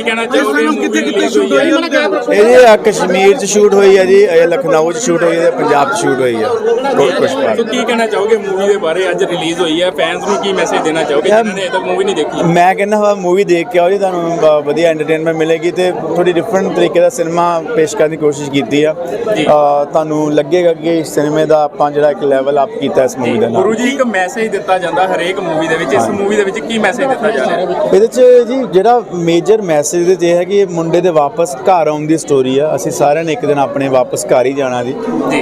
ਕੀ ਕਹਿਣਾ ਚਾਹੋਗੇ? ਕਿੱਥੇ ਕਿੱਥੇ ਸ਼ੂਟ ਹੋਈ ਹੈ ਇਹ ਜੀ ਆਹ ਕਸ਼ਮੀਰ 'ਚ ਸ਼ੂਟ ਹੋਈ ਹੈ ਜੀ ਇਹ ਲਖਨਊ 'ਚ ਸ਼ੂਟ ਹੋਈ ਹੈ ਪੰਜਾਬ 'ਚ ਸ਼ੂਟ ਹੋਈ ਹੈ ਕੋਈ ਕੁਛ ਸੋ ਕੀ ਕਹਿਣਾ ਚਾਹੋਗੇ ਮੂਵੀ ਦੇ ਬਾਰੇ? ਅੱਜ ਰਿਲੀਜ਼ ਹੋਈ ਹੈ ਫੈਨਸ ਨੂੰ ਕੀ ਮੈਸੇਜ ਦੇਣਾ ਚਾਹੋਗੇ? ਜਿਨ੍ਹਾਂ ਨੇ ਅਜੇ ਤੱਕ ਮੂਵੀ ਨਹੀਂ ਦੇਖੀ। ਮੈਂ ਕਹਿੰਦਾ ਹਾਂ ਮੂਵੀ ਦੇਖ ਕੇ ਆਓ ਜੀ ਤੁਹਾਨੂੰ ਬ- ਵਧੀਆ ਐਂਟਰਟੇਨਮੈਂਟ ਮਿਲੇਗੀ ਤੇ ਥੋੜੀ ਡਿਫਰੈਂਟ ਤਰੀਕੇ ਦਾ ਸਿਨੇਮਾ ਪੇਸ਼ ਕਰਨ ਦੀ ਕੋਸ਼ਿਸ਼ ਕੀਤੀ ਆ। ਤੁਹਾਨੂੰ ਲੱਗੇਗਾ ਕਿ ਇਸ ਸਿਨੇਮੇ ਦਾ ਆਪਾਂ ਜਿਹੜਾ ਇੱਕ ਲੈਵਲ ਅਪ ਕੀਤਾ ਇਸ ਮੂਵੀ ਦੇ ਨਾਲ। ਗੁਰੂ ਜੀ ਇੱਕ ਮੈਸੇਜ ਦਿੱਤਾ ਜਾਂਦਾ ਹਰੇਕ ਮੂਵੀ ਦੇ ਵਿੱਚ। ਇਸ ਮੂਵੀ ਦੇ ਵਿੱਚ ਕੀ ਮੈਸੇਜ ਦਿੱਤਾ ਜਾ ਰਿਹਾ? ਇਹਦੇ ਚ ਜੀ ਜਿਹੜਾ ਮੇਜਰ ਮੈਸੇਜ ਇਹਦੇ 'ਚ ਇਹ ਹੈ ਕਿ ਇਹ ਮੁੰਡੇ ਦੇ ਵਾਪਸ ਘਰ ਆਉਣ ਦੀ ਸਟੋਰੀ ਆ ਅਸੀਂ ਸਾਰਿਆਂ ਨੇ ਇੱਕ ਦਿਨ ਆਪਣੇ ਵਾਪਸ ਘਰ ਹੀ ਜਾਣਾ ਜੀ।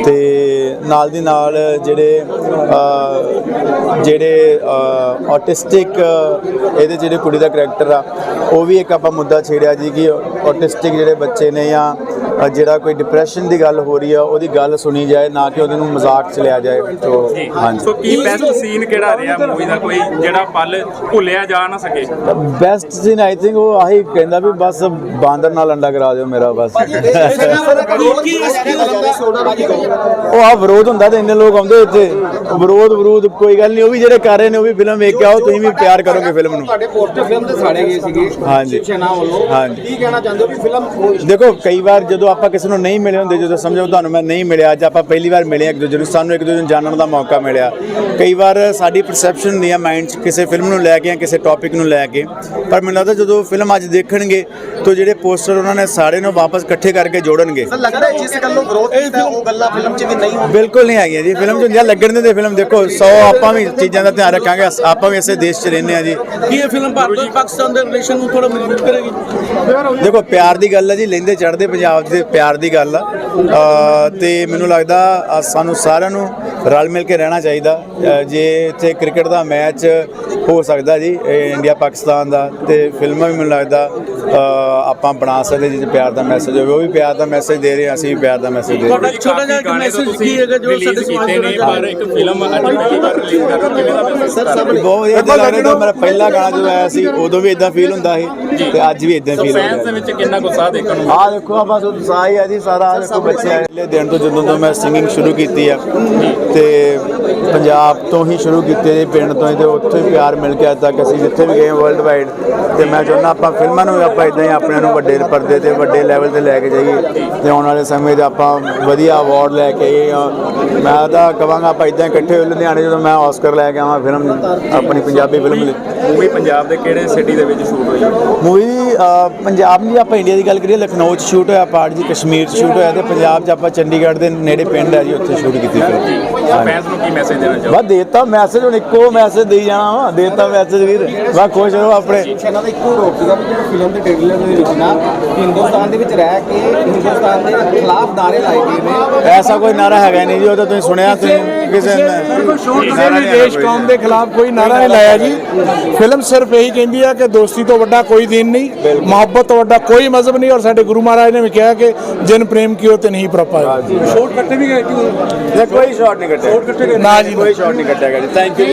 ਤੇ ਨਾਲ ਦੀ ਨਾਲ ਜਿਹੜੇ ਜਿਹੜੇ ਆਟਿਸਟਿਕ ਇਹਦੇ ਜਿਹੜੇ ਕੁੜੀ ਦਾ ਕਰੈਕਟਰ ਆ ਉਹ ਵੀ ਇੱਕ ਆਪਾਂ ਮੁੱਦਾ ਛੇੜਿਆ ਜੀ ਕਿ ਆਟਿਸਟਿਕ ਜਿਹੜੇ ਬੱਚੇ ਨੇ ਜਾਂ ਜਿਹੜਾ ਕੋਈ ਡਿਪਰੈਸ਼ਨ ਦੀ ਗੱਲ ਹੋ ਰਹੀ ਆ ਉਹਦੀ ਗੱਲ ਸੁਣੀ ਜਾਏ ਨਾ ਕਿ ਉਹਦੇ ਨੂੰ ਮਜ਼ਾਕ ਚ ਲਿਆ ਜਾਏ। ਤੋਂ ਹਾਂਜੀ। ਸੋ ਕੀ ਬੈਸਟ ਸੀਨ ਕਿਹੜਾ ਰਿਹਾ ਮੂਵੀ ਦਾ ਕੋਈ ਜਿਹੜਾ ਪਲ ਭੁੱਲਿਆ ਜਾ ਨਾ ਸਕੇ? ਬੈਸਟ ਸੀਨ ਆਈ ਥਿੰਕ ਉਹ ਆਹੀ ਕਹਿੰਦਾ ਵੀ ਬਸ ਬਾਂਦਰ ਨਾਲ ਅੰਡਾ ਕਰਾ ਦਿਓ ਮੇਰਾ ਬਸ। ਉਹ ਆ ਵਿਰੋਧ ਹੁੰਦਾ ਤੇ ਇੰਨੇ ਲੋਕ ਆਉਂਦੇ ਇੱਥੇ। ਵਿਰੋਧ ਵਿਰੋਧ ਕੋਈ ਗੱਲ ਨਹੀਂ ਉਹ ਵੀ ਜਿਹੜੇ ਕਰ ਰਹੇ ਨੇ ਉਹ ਵੀ ਫਿਲਮ ਵੇਖ ਕੇ ਆਓ ਤੁਸੀਂ ਵੀ ਪਿਆਰ ਕਰੋਗੇ ਫਿਲਮ ਨੂੰ। ਤੁਹਾਡੇ ਪੋਸਟਰ ਫਿਲਮ ਦੇ ਸਾੜੇ ਗਏ ਸੀਗੇ ਹਾਂਜੀ। ਸ਼ਿਵ ਵੱਲੋਂ ਹਾਂਜੀ। ਕੀ ਕਹਿਣਾ ਚਾਹੁੰਦੇ ਹੋ ਵੀ ਫਿਲਮ ਦੇਖੋ ਕਈ ਵਾਰ ਜਦੋਂ ਆਪਾਂ ਕਿਸੇ ਨੂੰ ਨਹੀਂ ਮਿਲੇ ਹੁੰਦੇ ਜਦੋਂ ਸਮਝੋ ਤੁਹਾਨੂੰ ਮੈਂ ਨਹੀਂ ਮਿਲਿਆ ਅੱਜ ਆਪਾਂ ਪਹਿਲੀ ਵਾਰ ਮਿਲੇ ਇੱਕ ਦੂਜੇ ਨੂੰ ਸਾਨੂੰ ਇੱਕ ਦੂਜੇ ਨੂੰ ਜਾਣਨ ਦਾ ਮੌਕਾ ਮਿਲਿਆ। ਕਈ ਵਾਰ ਸਾਡੀ ਪਰਸੈਪਸ਼ਨ ਹੁੰਦੀ ਆ ਮਾਈਂਡ 'ਚ ਕਿਸੇ ਫਿਲਮ ਨੂੰ ਲੈ ਕੇ ਜਾਂ ਕਿਸੇ ਟੌਪਿਕ ਨੂੰ ਲੈ ਕੇ। ਪਰ ਮੈਨੂੰ ਲੱਗਦਾ ਜਦੋਂ ਫਿਲਮ ਅੱਜ ਦੇਖਣਗੇ ਤਾਂ ਜਿਹੜੇ ਪੋਸਟਰ ਉਹਨਾਂ ਨੇ ਸਾਰੇ ਨੂੰ ਵਾਪਸ ਇਕੱਠੇ ਕਰਕੇ ਜੋੜਨਗੇ। ਲੱਗਦਾ ਹੈ ਜਿਸ ਗੱਲੋਂ ਵਿਰੋਧ ਕੀਤਾ ਉਹ ਗੱਲਾਂ ਫਿਲਮ 'ਚ ਵੀ ਨਹੀਂ ਹੁੰਦੀਆਂ। ਬਿਲਕੁਲ ਨਹੀਂ ਹੈਗੀਆਂ ਜੀ। ਫਿਲਮ 'ਚ ਹੁੰਦੀਆਂ ਲੱਗਣ ਦਿੰਦੇ ਫਿਲਮ ਦੇਖੋ 100 ਆਪਾਂ ਵੀ ਚੀਜ਼ਾਂ ਦਾ ਧਿਆਨ ਰੱਖਾਂਗੇ ਆਪਾਂ ਵੀ ਇਸੇ ਦੇਸ਼ 'ਚ ਰਹਿੰਦੇ ਆ ਜੀ। ਕੀ ਇਹ ਫਿਲਮ ਭਾਰਤ ਤੇ ਪਾਕਿਸਤਾਨ ਦੇ ਰਿਲੇਸ਼ਨ ਨੂੰ ਥੋੜਾ ਮਜ਼ਬੂਤ ਕਰੇਗੀ? ਦੇਖੋ ਪਿਆਰ ਦੀ ਗੱਲ ਹੈ ਜੀ ਲੈਂਦੇ ਚੜਦੇ ਪੰਜਾਬ ਦੇ ਪਿਆਰ ਦੀ ਗੱਲ ਆ। ਅ, ਤੇ ਮੈਨੂੰ ਲੱਗਦਾ ਸਾਨੂੰ ਸਾਰਿਆਂ ਨੂੰ ਰਲ ਮਿਲ ਕੇ ਰਹਿਣਾ ਚਾਹੀਦਾ। ਜੇ ਇੱਥੇ ਕ੍ਰਿਕਟ ਦਾ ਮੈਚ ਹੋ ਸਕਦਾ ਜੀ ਇਹ ਇੰਡੀਆ ਪਾਕਿਸਤਾਨ ਦਾ ਤੇ ਫਿਲਮਾਂ ਵੀ ਮੈਨੂੰ ਲੱਗਦਾ ਆਪਾਂ ਬਣਾ ਸਕਦੇ ਜਿੱਥੇ ਪਿਆਰ ਦਾ ਮੈਸੇਜ ਹੋਵੇ ਉਹ ਵੀ ਪਿਆਰ ਦਾ ਮੈਸੇਜ ਦੇ ਰਹੇ ਹਾਂ, ਅਸੀਂ ਵੀ ਪਿਆਰ ਦਾ ਮੈਸੇਜ ਦੇ ਰਹੇ ਹਾਂ। ਛੋਟਾ ਜਿਹਾ ਇੱਕ message ਕੀ ਹੈਗਾ ਜੋ ਸਾਡੇ ਸਮਾਜ ਨੂੰ ਪਰ ਇੱਕ ਫਿਲਮ ਅੱਜ ਪਹਿਲੀ ਵਾਰ ਰਿਲੀਜ਼ ਕਰ ਰਹੇ ਹੋ, ਕਿਵੇਂ ਦਾ ਮੈਸੇਜ ਸਰ ਸਾਹਮਣੇ ਬਹੁਤ ਆ ਰਿਹਾ ਤਾਂ ਮੇਰਾ ਪਹਿਲਾ ਗਾਣਾ ਜਦੋਂ ਆਇਆ ਸੀ ਉਦੋਂ ਵੀ ਇਦਾਂ ਫੀਲ ਹੁੰਦਾ ਸੀ ਤੇ ਅੱਜ ਵੀ ਇਦਾਂ ਫੀਲ ਫੈਨਸ ਦੇ ਹੁੰਦਾ ਵਿੱਚ ਕਿੰਨਾ ਗੁੱਸਾ ਦੇਖਣ ਨੂੰ ਆ ਦੇਖੋ ਆ ਬਸ ਉਤਸ਼ਾਹ ਹੀ ਆ ਜੀ ਸਾਰਾ ਆਹ ਦੇਖੋ ਬੱਚੇ ਪਹਿਲੇ ਦਿਨ ਤੋਂ ਜਦੋਂ ਤੋਂ ਮੈਂ ਸਿੰਗਿੰਗ ਸ਼ੁਰੂ ਕੀਤੀ ਆ ਤੇ ਪੰਜਾਬ ਤੋਂ ਹੀ ਸ਼ੁਰੂ ਕੀਤੀ ਜੀ ਪਿੰਡ ਤੋਂ ਹੀ ਤੇ ਉੱਥੇ ਹੀ ਪਿਆਰ ਮਿਲ ਕੇ ਅੱਜ ਤੱਕ ਅਸੀਂ ਜਿੱਥੇ ਵੀ ਗਏ ਵਰਲਡ ਵਾਈਡ ਤੇ ਮੈਂ ਚਾਹੁੰਦਾ ਆਪਾਂ ਫਿਲਮਾਂ ਨੂੰ ਵੀ ਆਪਾਂ ਇਦਾਂ ਹੀ ਆਪਣੇ ਨੂੰ ਵੱਡੇ ਪਰਦੇ ਤੇ ਵੱਡੇ ਲੈਵਲ ਤੇ ਲੈ ਕੇ ਜਾਈਏ ਤੇ ਆਉਣ ਵਾਲੇ ਸਮੇਂ 'ਚ ਆਪਾਂ ਵਧੀਆ ਅਵਾਰਡ ਲੈ ਕੇ ਆਈਏ ਮੈਂ ਤਾਂ ਕਵਾਂਗਾ ਆਪਾਂ ਇਦਾਂ ਇਕੱਠੇ ਹੋਏ ਲੁਧਿਆਣੇ ਜਦੋਂ ਮੈਂ ਆਸਕਰ ਲੈ ਕੇ ਆਵਾਂ ਫਿਲਮ ਆਪਣੀ ਪੰਜਾਬੀ ਫਿਲਮ ਲਈ। ਮੂਵੀ ਪੰਜਾਬ ਦੇ ਕਿਹੜੇ ਸਿਟੀ ਦੇ ਵਿੱਚ ਸ਼ੂਟ ਹੋਈ? ਮੂਵੀ ਪੰਜਾਬ ਨਹੀਂ ਆਪਾਂ ਇੰਡੀਆ ਦੀ ਗੱਲ ਕਰੀਏ ਲਖਨਊ 'ਚ ਸ਼ੂਟ ਹੋਇਆ ਪਾਰਟ ਜੀ ਕਸ਼ਮੀਰ 'ਚ ਸ਼ੂਟ ਹੋਇਆ ਤੇ ਪੰਜਾਬ 'ਚ ਆਪਾਂ ਚੰਡੀਗੜ੍ਹ ਦੇ ਨੇੜੇ ਪਿੰਡ ਹੈ ਜੀ ਉੱਥੇ ਸ਼ੂਟ ਕੀਤੀ ਫਿਰ ਫੈਨਸ ਨੂੰ ਕੀ ਮੈਸੇਜ ਦੇਣਾ ਚਾਹੋਗੇ? ਬਸ ਦੇਤਾ ਮੈਸੇਜ ਹੁਣ ਇੱਕੋ ਮੈਸੇਜ ਦੇਈ ਜਾਣਾ ਵਾ ਦੇਤਾ ਮੈਸੇਜ ਵੀਰ। ਬਸ ਖੁਸ਼ ਰਹੋ ਆਪਣੇ। ਇਹਨਾਂ ਦਾ ਇੱਕੋ ਰੋਕ ਸੀਗਾ ਵੀ ਫਿਲਮ ਦੇ ਟ੍ਰੇਲਰ ਦੇ ਵਿੱਚ ਨਾ ਹਿੰਦੁਸਤਾਨ ਦੇ ਵਿੱਚ ਰਹਿ ਕੇ ਹਿੰਦੁਸਤਾਨ ਦੇ ਖਿਲਾਫ ਨਾਰੇ ਲਾਏ ਗਏ ਨੇ। ਐਸਾ ਕੋਈ ਨਾਰਾ ਹੈਗਾ ਨਹੀਂ ਜੀ ਉਹ ਤਾਂ ਤੁਸੀਂ ਸੁਣਿਆ ਤੁਸੀਂ ਕਿਸੇ ਨੇ ਕਿਸੇ ਵੀ ਦੇਸ਼ ਕੌਮ ਦੇ ਖਿਲਾਫ ਕੋਈ ਨਾਰਾ ਨਹੀਂ ਲਾਇਆ ਜੀ। ਫਿਲਮ ਸਿਰਫ ਇਹੀ ਕਹਿੰਦੀ ਹੈ ਕਿ ਦੋਸਤੀ ਤੋਂ ਵੱਡਾ ਕੋਈ ਦਿਨ ਨਹੀਂ ਮੁਹੱਬਤ ਤੋਂ ਵੱਡਾ ਕੋਈ ਮਜ਼ਹਬ ਨਹੀਂ ਔਰ ਸਾਡੇ ਗੁਰੂ ਮਹਾਰਾਜ ਨੇ ਵੀ ਕਿਹਾ ਕਿ ਜਿਨ ਪ੍ਰੇਮ ਕੀਓ ਤੇ ਨਹੀਂ ਪ੍ਰਪਾਇਆ ਕੋਈ ਸ਼ਾਟ ਨਹੀਂ ਕੱਟਿਆ। ਨਾ ਜੀ। ਕੋਈ ਸ਼ਾਟ ਨਹੀਂ ਕੱਟਿਆ ਗਿਆ ਜੀ। Thank you